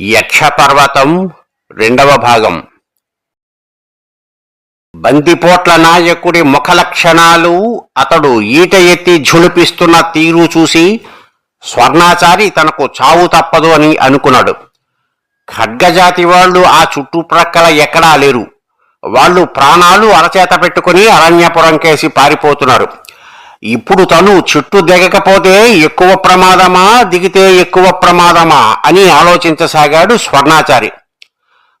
యక్షపర్వతం రెండవ భాగం. బందిపోట్ల నాయకుడి ముఖ లక్షణాలు అతడు ఈట ఎత్తి ఝుళిపిస్తున్న తీరు చూసి స్వర్ణాచారి తనకు చావు తప్పదు అని అనుకున్నాడు. ఖడ్గజాతి వాళ్ళు ఆ చుట్టుప్రక్కల ఎక్కడా లేరు. వాళ్ళు ప్రాణాలు అరచేత పెట్టుకుని అరణ్యపురం కేసి పారిపోతున్నారు. ఇప్పుడు తను చెట్టు దిగకపోతే ఎక్కువ ప్రమాదమా దిగితే ఎక్కువ ప్రమాదమా అని ఆలోచించసాగాడు స్వర్ణాచారి.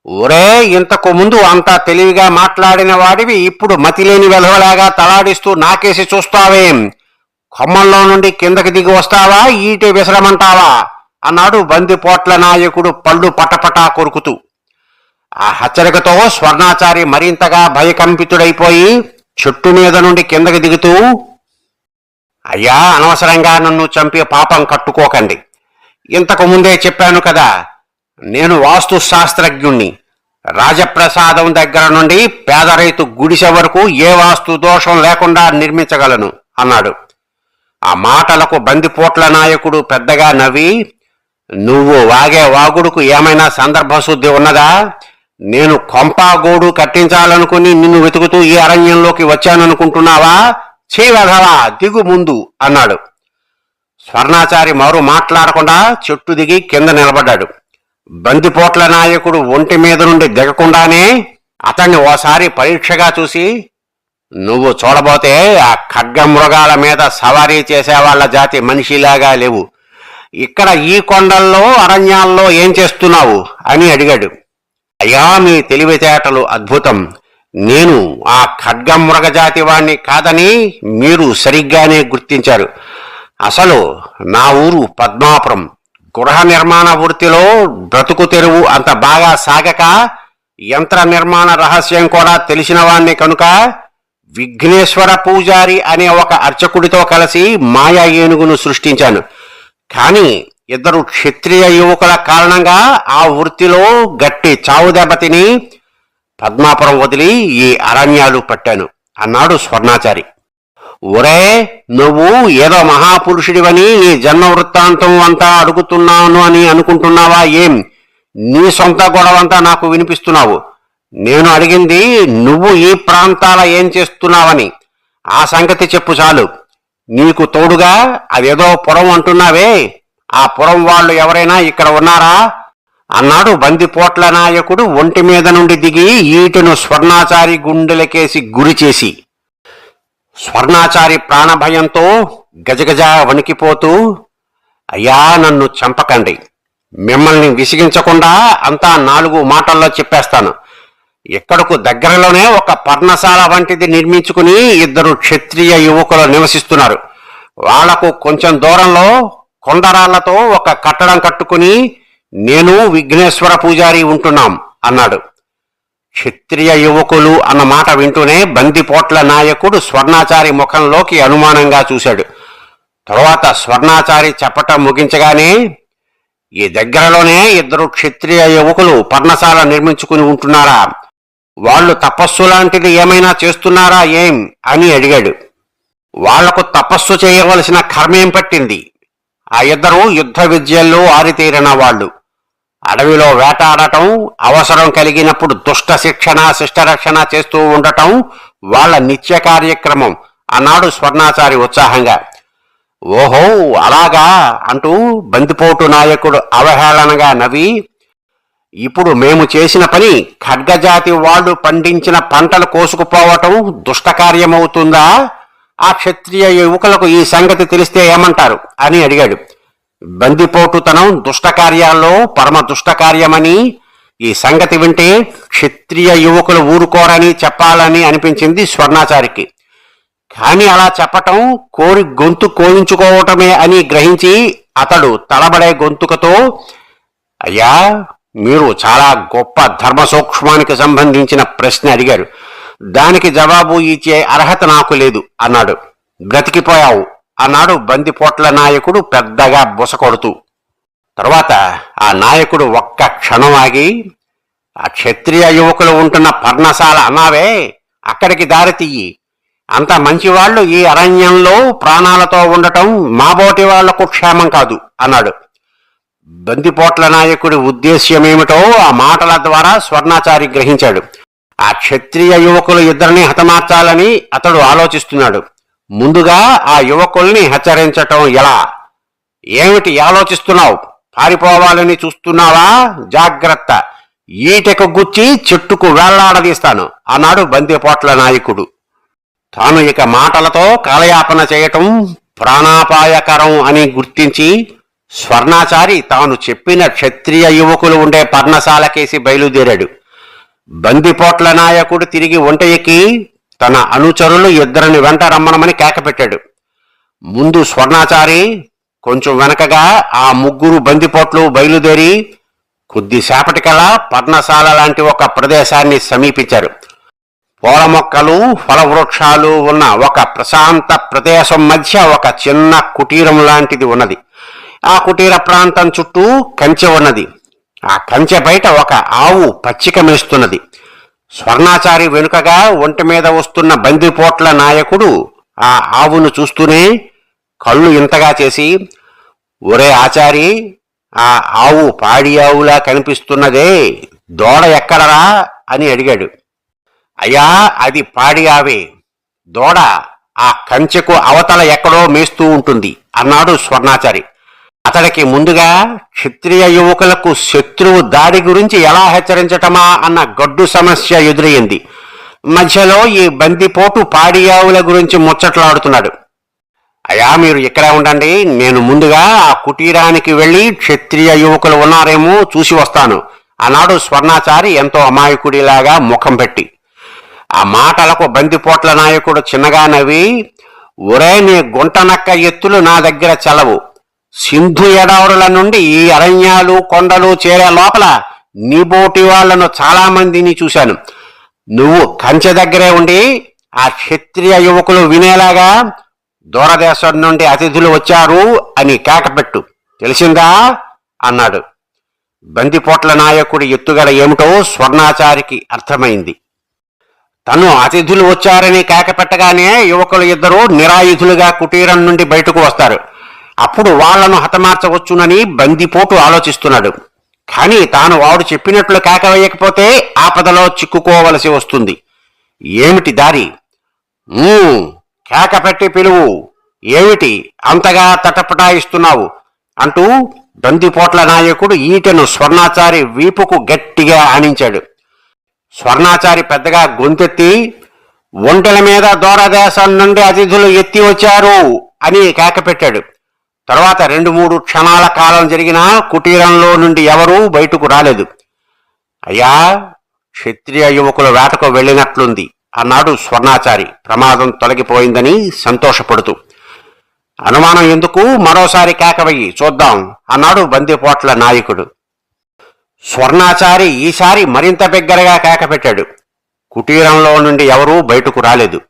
ఒరే ఇంతకు ముందు అంతా తెలివిగా మాట్లాడిన వాడివి ఇప్పుడు మతిలేని వెలవలాగా తలాడిస్తూ నాకేసి చూస్తావేం. కొమ్మల్లో నుండి కిందకి దిగి వస్తావా ఈటి విసరమంటావా? అన్నాడు బందిపోట్ల నాయకుడు పళ్ళు పటపటా కొరుకుతూ. ఆ హెచ్చరికతో స్వర్ణాచారి మరింతగా భయకంపితుడైపోయి చెట్టు మీద నుండి కిందకి దిగుతూ అయ్యా అనవసరంగా నన్ను చంపే పాపం కట్టుకోకండి. ఇంతకు ముందే చెప్పాను కదా నేను వాస్తు శాస్త్రజ్ఞుణ్ణి రాజప్రసాదం దగ్గర నుండి పేద రైతు గుడిసె వరకు ఏ వాస్తు దోషం లేకుండా నిర్మించగలను అన్నాడు. ఆ మాటలకు బందిపోట్ల నాయకుడు పెద్దగా నవ్వి నువ్వు వాగే వాగుడుకు ఏమైనా సందర్భశుద్ధి ఉన్నదా? నేను కొంపాగోడు కట్టించాలనుకుని నిన్ను వెతుకుతూ ఈ అరణ్యంలోకి వచ్చాననుకుంటున్నావా? చీవధవా దిగు ముందు అన్నాడు. స్వర్ణాచారి మరో మాట్లాడకుండా చెట్టు దిగి కింద నిలబడ్డాడు. బందిపోట్ల నాయకుడు ఒంటి మీద నుండి దిగకుండానే అతన్ని ఓసారి పరీక్షగా చూసి నువ్వు చూడబోతే ఆ ఖడ్గ మృగాల మీద సవారీ చేసేవాళ్ళ జాతి మనిషిలాగా లేవు. ఇక్కడ ఈ కొండల్లో అరణ్యాల్లో ఏం చేస్తున్నావు? అని అడిగాడు. అయ్యా మీ తెలివితేటలు అద్భుతం. నేను ఆ ఖడ్గ జాతి వాణ్ణి కాదని మీరు సరిగ్గానే గుర్తించారు. అసలు నా ఊరు పద్మాపురం. గృహ నిర్మాణ వృత్తిలో బ్రతుకు తెరువు అంత బాగా సాగక యంత్ర నిర్మాణ రహస్యం కూడా తెలిసిన వాణ్ణి కనుక విఘ్నేశ్వర పూజారి అనే ఒక అర్చకుడితో కలిసి మాయా ఏనుగును సృష్టించాను. కానీ ఇద్దరు క్షత్రియ యువకుల కారణంగా ఆ వృత్తిలో గట్టి చావు దెబ్బతిని పద్మాపురం వదిలి ఈ అరణ్యాలు పట్టాను. అన్నాడు స్వర్ణాచారి. ఒరే నువ్వు ఏదో మహాపురుషుడివని నీ జన్మ వృత్తాంతం అంతా అడుగుతున్నాను అని అనుకుంటున్నావా ఏం? నీ సొంత గొడవంతా నాకు వినిపిస్తున్నావు. నేను అడిగింది నువ్వు ఈ ప్రాంతాల ఏం చేస్తున్నావని. ఆ సంగతి చెప్పు చాలు. నీకు తోడుగా అదేదో పురం అంటున్నావే. ఆ పురం వాళ్ళు ఎవరైనా ఇక్కడ ఉన్నారా? అన్నాడు బందిపోట్ల నాయకుడు ఒంటి మీద నుండి దిగి ఈటను స్వర్ణాచారి గుండెలకేసి గురి చేసి. స్వర్ణాచారి ప్రాణభయంతో గజగజ వణికిపోతూ అయ్యా నన్ను చంపకండి. మిమ్మల్ని విసిగించకుండా అంతా నాలుగు మాటల్లో చెప్పేస్తాను. ఇక్కడకు దగ్గరలోనే ఒక పర్ణశాల వంటిది నిర్మించుకుని ఇద్దరు క్షత్రియ యువకులు నివసిస్తున్నారు. వాళ్ళకు కొంచెం దూరంలో కొండరాళ్ళతో ఒక కట్టడం కట్టుకుని నేను విఘ్నేశ్వర పూజారి ఉంటున్నాం అన్నాడు. క్షత్రియ యువకులు అన్న మాట వింటూనే బందిపోట్ల నాయకుడు స్వర్ణాచారి ముఖంలోకి అనుమానంగా చూశాడు. తరువాత స్వర్ణాచారి చెప్పటం ముగించగానే ఈ దగ్గరలోనే ఇద్దరు క్షత్రియ యువకులు పర్ణశాల నిర్మించుకుని ఉంటున్నారా? వాళ్ళు తపస్సు లాంటిది ఏమైనా చేస్తున్నారా ఏం? అని అడిగాడు. వాళ్ళకు తపస్సు చేయవలసిన కర్మేం పట్టింది? ఆ ఇద్దరు యుద్ధ విద్యల్లో ఆరితేరిన వాళ్ళు. అడవిలో వేటాడటం అవసరం కలిగినప్పుడు దుష్ట శిక్షణ శిష్టరక్షణ చేస్తూ ఉండటం వాళ్ళ నిత్య కార్యక్రమం అన్నాడు స్వర్ణాచారి ఉత్సాహంగా. ఓహో అలాగా అంటూ బందిపోటు నాయకుడు అవహేళనగా నవ్వి ఇప్పుడు మేము చేసిన పని ఖడ్గజాతి వాళ్ళు పండించిన పంటలు కోసుకుపోవటం దుష్టకార్యమవుతుందా? ఆ క్షత్రియ యువకులకు ఈ సంగతి తెలిస్తే ఏమంటారు? అని అడిగాడు. బందిపోటుతనం దుష్టకార్యాల్లో పరమ దుష్టకార్యమని ఈ సంగతి వింటే క్షత్రియ యువకులు ఊరుకోరని చెప్పాలని అనిపించింది స్వర్ణాచారికి. కాని అలా చెప్పటం కోరి గొంతు కోయించుకోవటమే అని గ్రహించి అతడు తలబడే గొంతుకతో అయ్యా మీరు చాలా గొప్ప ధర్మ సూక్ష్మానికి సంబంధించిన ప్రశ్న అడిగారు. దానికి జవాబు ఇచ్చే అర్హత నాకు లేదు అన్నాడు. బ్రతికిపోయావు. అన్నాడు బందిపోట్ల నాయకుడు పెద్దగా బుసకొడుతూ తర్వాత ఆ నాయకుడు ఒక్క క్షణం ఆగి ఆ క్షత్రియ యువకులు ఉంటున్న పర్ణశాల అన్నావే అక్కడికి దారితీయి అంత మంచివాళ్ళు ఈ అరణ్యంలో ప్రాణాలతో ఉండటం మాబోటి వాళ్ళకు క్షేమం కాదు అన్నాడు. బందిపోట్ల నాయకుడి ఉద్దేశ్యమేమిటో ఆ మాటల ద్వారా స్వర్ణాచారి గ్రహించాడు. ఆ క్షత్రియ యువకులు ఇద్దరిని హతమార్చాలని అతడు ఆలోచిస్తున్నాడు. ముందుగా ఆ యువకుల్ని హెచ్చరించటం ఎలా? ఏమిటి ఆలోచిస్తున్నావు? పారిపోవాలని చూస్తున్నావా? జాగ్రత్త. ఈటెకు గుచ్చి చెట్టుకు వేళ్ళాడదీస్తాను అన్నాడు బందిపోట్ల నాయకుడు. తాను ఇక మాటలతో కాలయాపన చేయటం ప్రాణాపాయకరం అని గుర్తించి స్వర్ణాచారి తాను చెప్పిన క్షత్రియ యువకులు ఉండే పర్ణశాలకేసి బయలుదేరాడు. బందిపోట్ల నాయకుడు తిరిగి ఒంట ఎక్కి తన అనుచరులు ఇద్దరిని వెంట రమ్మనమని కేకపెట్టాడు ముందు స్వర్ణాచారి కొంచెం వెనకగా ఆ ముగ్గురు బందిపోట్లు బయలుదేరి కొద్దిసేపటికలా పర్ణశాల లాంటి ఒక ప్రదేశాన్ని సమీపించారు. పూల మొక్కలు ఫలవృక్షాలు ఉన్న ఒక ప్రశాంత ప్రదేశం మధ్య ఒక చిన్న కుటీరం లాంటిది ఉన్నది. ఆ కుటీర ప్రాంతం చుట్టూ కంచె ఉన్నది. ఆ కంచె బయట ఒక ఆవు పచ్చిక మేస్తున్నది స్వర్ణాచారి వెనుకగా ఒంటి మీద వస్తున్న బందిపోట్ల నాయకుడు ఆ ఆవును చూస్తూనే కళ్ళు ఇంతగా చేసి ఒరే ఆచారి ఆ ఆవు పాడి ఆవులా కనిపిస్తున్నదే దోడ ఎక్కడరా? అని అడిగాడు. అయ్యా అది పాడి ఆవే దోడ ఆ కంచెకు అవతల ఎక్కడో మేస్తూ ఉంటుంది అన్నాడు స్వర్ణాచారి. అతడికి ముందుగా క్షత్రియ యువకులకు శత్రువు దాడి గురించి ఎలా హెచ్చరించటమా అన్న గడ్డు సమస్య ఎదురయ్యింది మధ్యలో ఈ బందిపోటు పాడి ఆవుల గురించి ముచ్చట్లాడుతున్నాడు. అయ్యా మీరు ఇక్కడే ఉండండి. నేను ముందుగా ఆ కుటీరానికి వెళ్ళి క్షత్రియ యువకులు ఉన్నారేమో చూసి వస్తాను. అన్నాడు స్వర్ణాచారి ఎంతో అమాయకుడిలాగా ముఖం పెట్టి. ఆ మాటలకు బందిపోట్ల నాయకుడు చిన్నగా నవ్వి ఒరే నీ గుంటనక్క ఎత్తులు నా దగ్గర చెలవు. సింధు ఎడారుల నుండి ఈ అరణ్యాలు కొండలు చేరే లోపల నీబోటి వాళ్ళను చాలా మందిని చూశాను. నువ్వు కంచె దగ్గరే ఉండి ఆ క్షత్రియ యువకులు వినేలాగా దూరదేశం నుండి అతిథులు వచ్చారు అని కేకపెట్టు. తెలిసిందా? అన్నాడు. బందిపోట్ల నాయకుడి ఎత్తుగడ ఏమిటో స్వర్ణాచారికి అర్థమైంది. తను అతిథులు వచ్చారని కేకపెట్టగానే యువకులు ఇద్దరు నిరాయుధులుగా కుటీరం నుండి బయటకు వస్తారు. అప్పుడు వాళ్ళను హతమార్చవచ్చునని బందిపోటు ఆలోచిస్తున్నాడు. కానీ తాను వాడు చెప్పినట్లు కేక వేయకపోతే ఆపదలో చిక్కుకోవలసి వస్తుంది. ఏమిటి దారి? కేక పెట్టి పిలువు. ఏమిటి? అంతగా తటపటాయిస్తున్నావు అంటూ బందిపోట్ల నాయకుడు ఈటెను స్వర్ణాచారి వీపుకు గట్టిగా ఆనించాడు. స్వర్ణాచారి పెద్దగా గొంతెత్తి ఒంటెల మీద దూరదేశం నుండి అతిథులు ఎత్తి వచ్చారు అని కేకపెట్టాడు తర్వాత రెండు మూడు క్షణాల కాలం జరిగినా కుటీరంలో నుండి ఎవరూ బయటకు రాలేదు. అయ్యా క్షత్రియ యువకుల వేటకు వెళ్ళినట్లుంది. అన్నాడు స్వర్ణాచారి. ప్రమాదం తొలగిపోయిందని సంతోషపడుతూ. అనుమానం ఎందుకు? మరోసారి కేకవయ్యి. చూద్దాం అన్నాడు బందిపోట్ల నాయకుడు. స్వర్ణాచారి ఈసారి మరింత బిగ్గరగా కేకపెట్టాడు కుటీరంలో నుండి ఎవరూ బయటకు రాలేదు.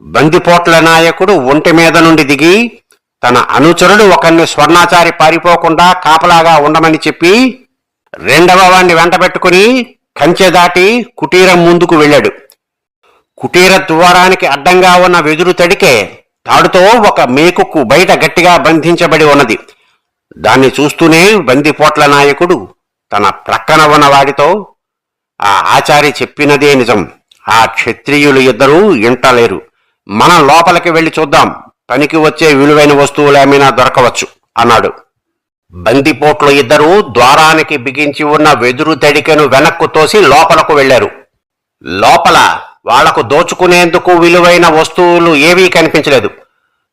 బందిపోట్ల నాయకుడు ఒంటి మీద నుండి దిగి తన అనుచరుడు ఒకరిని స్వర్ణాచారి పారిపోకుండా కాపలాగా ఉండమని చెప్పి రెండవ వాణ్ణి వెంటబెట్టుకుని కంచె దాటి కుటీరం ముందుకు వెళ్ళాడు. కుటీర ద్వారానికి అడ్డంగా ఉన్న వెదురు తడికే తాడుతో ఒక మేకుకు బయట గట్టిగా బంధించబడి ఉన్నది. దాన్ని చూస్తూనే బందిపోట్ల నాయకుడు తన ప్రక్కన ఉన్న వాడితో ఆ ఆచారి చెప్పినదే నిజం. ఆ క్షత్రియులు ఇద్దరూ ఇంటలేరు. మనం లోపలికి వెళ్ళి చూద్దాం. పనికి వచ్చే విలువైన వస్తువులేమైనా దొరకవచ్చు అన్నాడు. బందిపోట్లు ఇద్దరూ ద్వారానికి బిగించి ఉన్న వెదురు తడికెను వెనక్కు తోసి లోపలకు వెళ్ళారు లోపల వాళ్ళకు దోచుకునేందుకు విలువైన వస్తువులు ఏవీ కనిపించలేదు.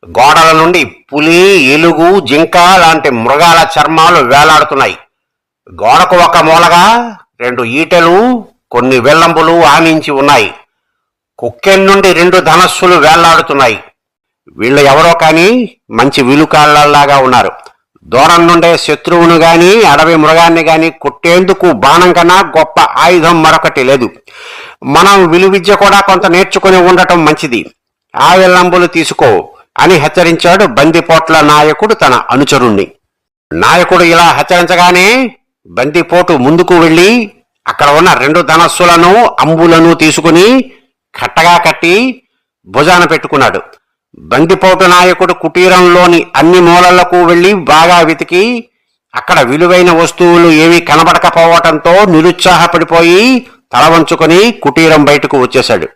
గోడల నుండి పులి ఎలుగు జింక లాంటి మృగాల చర్మాలు వేలాడుతున్నాయి. గోడకు ఒక మూలగా రెండు ఈటెలు కొన్ని వెల్లంబులు ఆనించి ఉన్నాయి. కుక్కెన్ నుండి రెండు ధనస్సులు వేళ్ళాడుతున్నాయి వీళ్ళు ఎవరో కానీ మంచి విలుకాళ్ళలాగా ఉన్నారు. దూరం నుండే శత్రువును గాని అడవి మృగాన్ని గాని కొట్టేందుకు బాణం కన్నా గొప్ప ఆయుధం మరొకటి లేదు. మనం విలువిద్య కూడా కొంత నేర్చుకుని ఉండటం మంచిది. ఆ తీసుకో అని హెచ్చరించాడు బందిపోట్ల నాయకుడు తన అనుచరుణ్ణి. నాయకుడు ఇలా హెచ్చరించగానే బందిపోటు ముందుకు వెళ్ళి అక్కడ ఉన్న రెండు ధనస్సులను అంబులను తీసుకుని కట్టగా కట్టి భుజాన పెట్టుకున్నాడు. బందిపోటు నాయకుడు కుటీరంలోని అన్ని మూలలకు వెళ్ళి బాగా వెతికి అక్కడ విలువైన వస్తువులు ఏమీ కనబడకపోవటంతో నిరుత్సాహపడిపోయి తల వంచుకొని కుటీరం బయటకు వచ్చేశాడు.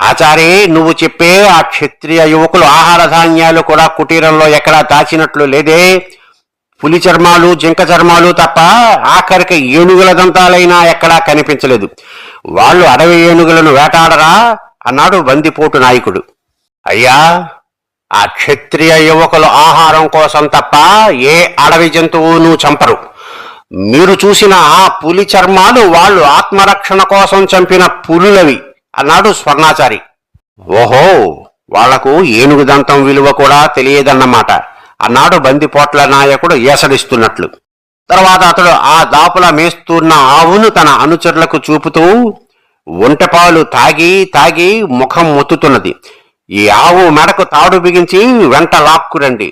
ఆచారి నువ్వు చెప్పే ఆ క్షత్రియ యువకులు ఆహార ధాన్యాలు కూడా కుటీరంలో ఎక్కడా దాచినట్లు లేదే. పులి చర్మాలు జింక చర్మాలు తప్ప ఆఖరికి ఏనుగుల దంతాలైనా ఎక్కడా కనిపించలేదు. వాళ్ళు అడవి ఏనుగులను వేటాడరా? అన్నాడు బందిపోటు నాయకుడు. అయ్యా ఆ క్షత్రియ యువకులు ఆహారం కోసం తప్ప ఏ అడవి జంతువును చంపరు. మీరు చూసిన ఆ పులి చర్మాలు వాళ్ళు ఆత్మరక్షణ కోసం చంపిన పులులవి అన్నాడు స్వర్ణాచారి. ఓహో వాళ్ళకు ఏనుగు దంతం విలువ కూడా తెలియదన్నమాట అన్నాడు బందిపోట్ల నాయకుడు ఏసడిస్తున్నట్లు. తర్వాత అతడు ఆ దాపుల మేస్తున్న ఆవును తన అనుచరులకు చూపుతూ ఒంటెపాలు తాగి తాగి ముఖం మొత్తుతున్నది. ఈ ఆవు మెడకు తాడు బిగించి వెంట లాక్కురండి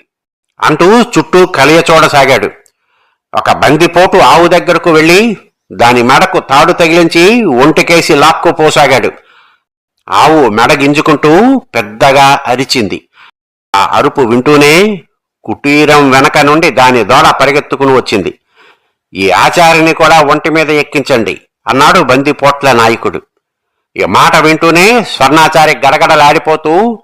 అంటూ చుట్టూ కలియ చూడసాగాడు ఒక బందిపోటు ఆవు దగ్గరకు వెళ్ళి దాని మెడకు తాడు తగిలించి ఒంటికేసి లాక్కుపోసాగాడు ఆవు మెడ గింజుకుంటూ పెద్దగా అరిచింది. ఆ అరుపు వింటూనే కుటీరం వెనక నుండి దాని దోడ పరిగెత్తుకుని వచ్చింది. ఈ ఆచారిని కూడా ఒంటి మీద ఎక్కించండి అన్నాడు బందిపోట్ల నాయకుడు. ఈ మాట వింటూనే స్వర్ణాచారి గడగడలాడిపోతూ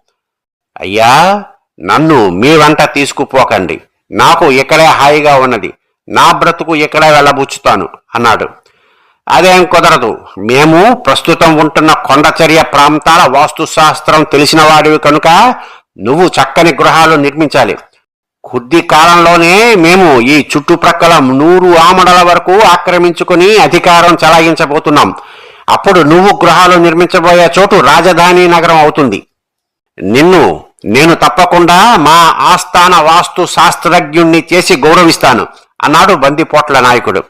అయ్యా నన్ను మీ వెంట తీసుకుపోకండి. నాకు ఇక్కడే హాయిగా ఉన్నది. నా బ్రతుకు ఇక్కడే వెళ్ళబుచ్చుతాను అన్నాడు. అదేం కుదరదు. మేము ప్రస్తుతం ఉంటున్న కొండచర్య ప్రాంతాల వాస్తుశాస్త్రం తెలిసిన వాడివి కనుక నువ్వు చక్కని గృహాలు నిర్మించాలి. కొద్ది కాలంలోనే మేము ఈ చుట్టుప్రక్కల నూరు ఆమడల వరకు ఆక్రమించుకుని అధికారం చలాయించబోతున్నాం. అప్పుడు నువ్వు గృహాలు నిర్మించబోయే చోటు రాజధాని నగరం అవుతుంది. నిన్ను నేను తప్పకుండా మా ఆస్థాన వాస్తు శాస్త్రజ్ఞుణ్ణి చేసి గౌరవిస్తాను. అన్నాడు బందిపోట్ల నాయకుడు.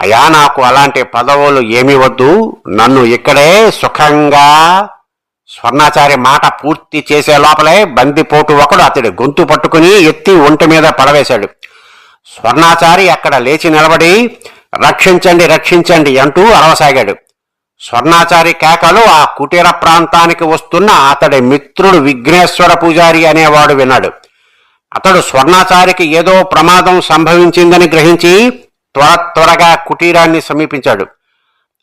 అయా నాకు అలాంటి పదవులు ఏమీ వద్దు. నన్ను ఇక్కడే సుఖంగా స్వర్ణాచారి మాట పూర్తి చేసే లోపలే బందిపోటు ఒకడు అతడి గొంతు పట్టుకుని ఎత్తి ఒంటి మీద పడవేశాడు. స్వర్ణాచారి అక్కడ లేచి నిలబడి రక్షించండి రక్షించండి అంటూ అరవసాగాడు. స్వర్ణాచారి కేకలు ఆ కుటీర ప్రాంతానికి వస్తున్న అతడి మిత్రుడు విఘ్నేశ్వర పూజారి అనేవాడు విన్నాడు. అతడు స్వర్ణాచారికి ఏదో ప్రమాదం సంభవించిందని గ్రహించి త్వర త్వరగా కుటీరాన్ని సమీపించాడు.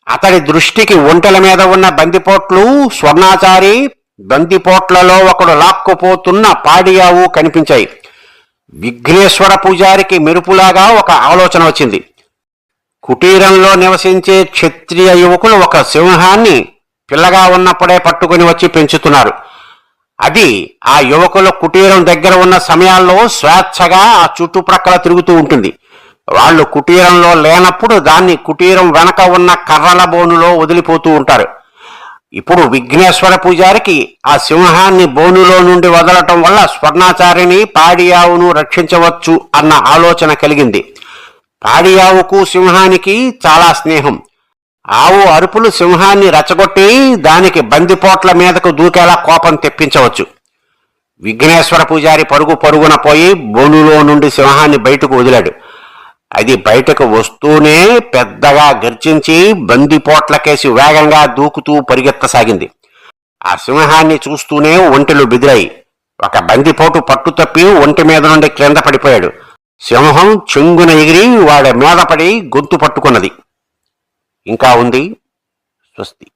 అతడి దృష్టికి ఒంటెల మీద ఉన్న బందిపోట్లు స్వర్ణాచారి బందిపోట్లలో ఒకడు లాక్కుపోతున్న పాడియావు కనిపించాయి. విఘ్నేశ్వర పూజారికి మెరుపులాగా ఒక ఆలోచన వచ్చింది. కుటీరంలో నివసించే క్షత్రియ యువకులు ఒక సింహాన్ని పిల్లగా ఉన్నప్పుడే పట్టుకుని వచ్చి పెంచుతున్నారు. అది ఆ యువకుల కుటీరం దగ్గర ఉన్న సమయాల్లో స్వేచ్ఛగా ఆ చుట్టుప్రక్కల తిరుగుతూ ఉంటుంది. వాళ్ళు కుటీరంలో లేనప్పుడు దాన్ని కుటీరం వెనక ఉన్న కర్రల బోనులో వదిలిపోతూ ఉంటారు. ఇప్పుడు విఘ్నేశ్వర పూజారికి ఆ సింహాన్ని బోనులో నుండి వదలటం వల్ల స్వర్ణాచారిని పాడియావును రక్షించవచ్చు అన్న ఆలోచన కలిగింది. కాడియావుకు సింహానికి చాలా స్నేహం. ఆవు అరుపులు సింహాన్ని రచ్చగొట్టి దానికి బందిపోట్ల మీదకు దూకేలా కోపం తెప్పించవచ్చు. విఘ్నేశ్వర పూజారి పరుగు పరుగున పోయి బోనులో నుండి సింహాన్ని బయటకు వదిలాడు. అది బయటకు వస్తూనే పెద్దగా గర్జించి బందిపోట్లకేసి వేగంగా దూకుతూ పరిగెత్తసాగింది. ఆ సింహాన్ని చూస్తూనే ఒంటెలు బెదిరాయి. ఒక బందిపోటు పట్టు తప్పి ఒంటి మీద నుండి క్రింద పడిపోయాడు. సింహం చెంగున ఎగిరి వాడ మీద పడి గొంతు పట్టుకున్నది. ఇంకా ఉంది స్వస్తి.